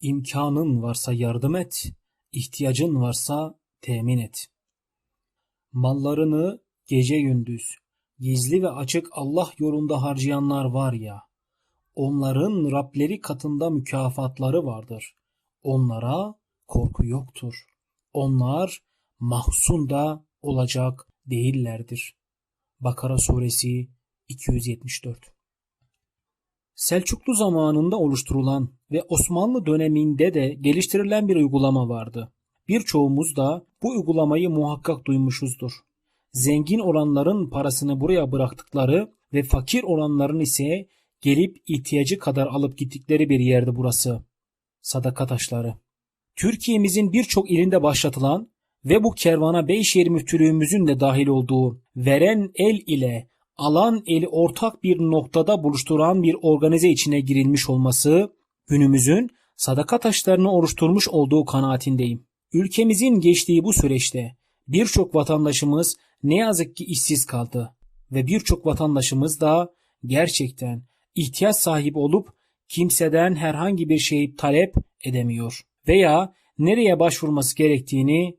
İmkanın varsa yardım et, ihtiyacın varsa temin et. Mallarını gece gündüz, gizli ve açık Allah yolunda harcayanlar var ya, onların Rableri katında mükafatları vardır. Onlara korku yoktur. Onlar mahzun da olacak değillerdir. Bakara suresi 274 Selçuklu zamanında oluşturulan ve Osmanlı döneminde de geliştirilen bir uygulama vardı. Birçoğumuz da bu uygulamayı muhakkak duymuşuzdur. Zengin olanların parasını buraya bıraktıkları ve fakir olanların ise gelip ihtiyacı kadar alıp gittikleri bir yerdi burası. Sadaka taşları. Türkiye'mizin birçok ilinde başlatılan ve bu kervana Beyşehir müftülüğümüzün de dahil olduğu veren el ile alan eli ortak bir noktada buluşturan bir organize içine girilmiş olması günümüzün sadaka taşlarını oluşturmuş olduğu kanaatindeyim. Ülkemizin geçtiği bu süreçte birçok vatandaşımız ne yazık ki işsiz kaldı ve birçok vatandaşımız da gerçekten ihtiyaç sahibi olup kimseden herhangi bir şey talep edemiyor veya nereye başvurması gerektiğini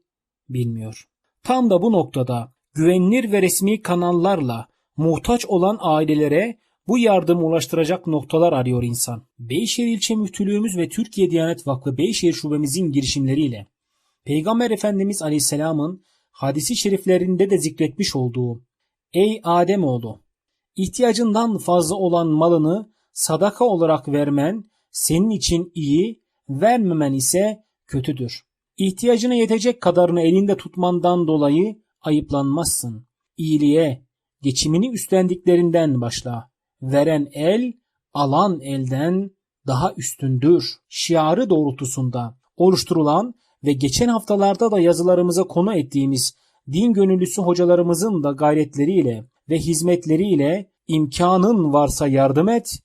bilmiyor. Tam da bu noktada güvenilir ve resmi kanallarla muhtaç olan ailelere bu yardımı ulaştıracak noktalar arıyor insan. Beyşehir İlçe Müftülüğümüz ve Türkiye Diyanet Vakfı Beyşehir Şubemizin girişimleriyle Peygamber Efendimiz Aleyhisselam'ın hadisi şeriflerinde de zikretmiş olduğu Ey Ademoğlu! ihtiyacından fazla olan malını sadaka olarak vermen senin için iyi, vermemen ise kötüdür. İhtiyacına yetecek kadarını elinde tutmandan dolayı ayıplanmazsın. İyiliğe, geçimini üstlendiklerinden başla. Veren el, alan elden daha üstündür. Şiarı doğrultusunda oluşturulan ve geçen haftalarda da yazılarımıza konu ettiğimiz din gönüllüsü hocalarımızın da gayretleriyle ve hizmetleriyle imkanın varsa yardım et,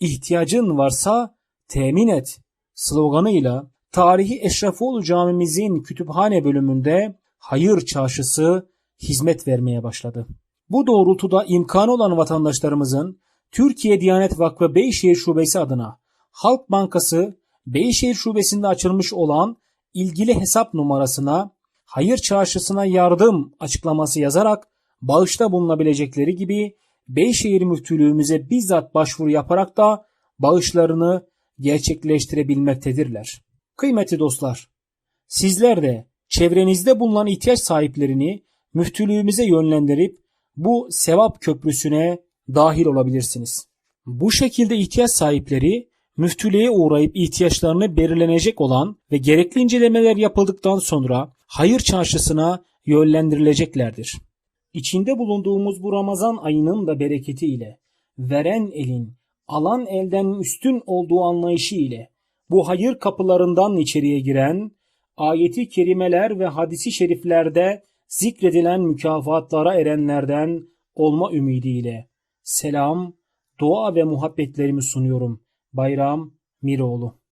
ihtiyacın varsa temin et sloganıyla tarihi Eşrefoğlu camimizin kütüphane bölümünde hayır çarşısı hizmet vermeye başladı. Bu doğrultuda imkanı olan vatandaşlarımızın Türkiye Diyanet Vakfı Beyşehir Şubesi adına Halk Bankası Beyşehir Şubesi'nde açılmış olan ilgili hesap numarasına hayır çarşısına yardım açıklaması yazarak bağışta bulunabilecekleri gibi Beyşehir Müftülüğümüze bizzat başvuru yaparak da bağışlarını gerçekleştirebilmektedirler. Kıymetli dostlar, sizler de çevrenizde bulunan ihtiyaç sahiplerini müftülüğümüze yönlendirip bu sevap köprüsüne dahil olabilirsiniz. Bu şekilde ihtiyaç sahipleri müftülüğe uğrayıp ihtiyaçlarını belirlenecek olan ve gerekli incelemeler yapıldıktan sonra hayır çarşısına yönlendirileceklerdir. İçinde bulunduğumuz bu Ramazan ayının da bereketi ile veren elin alan elden üstün olduğu anlayışı ile bu hayır kapılarından içeriye giren ayeti kerimeler ve hadisi şeriflerde zikredilen mükafatlara erenlerden olma ümidiyle selam, dua ve muhabbetlerimi sunuyorum. Bayram Miroğlu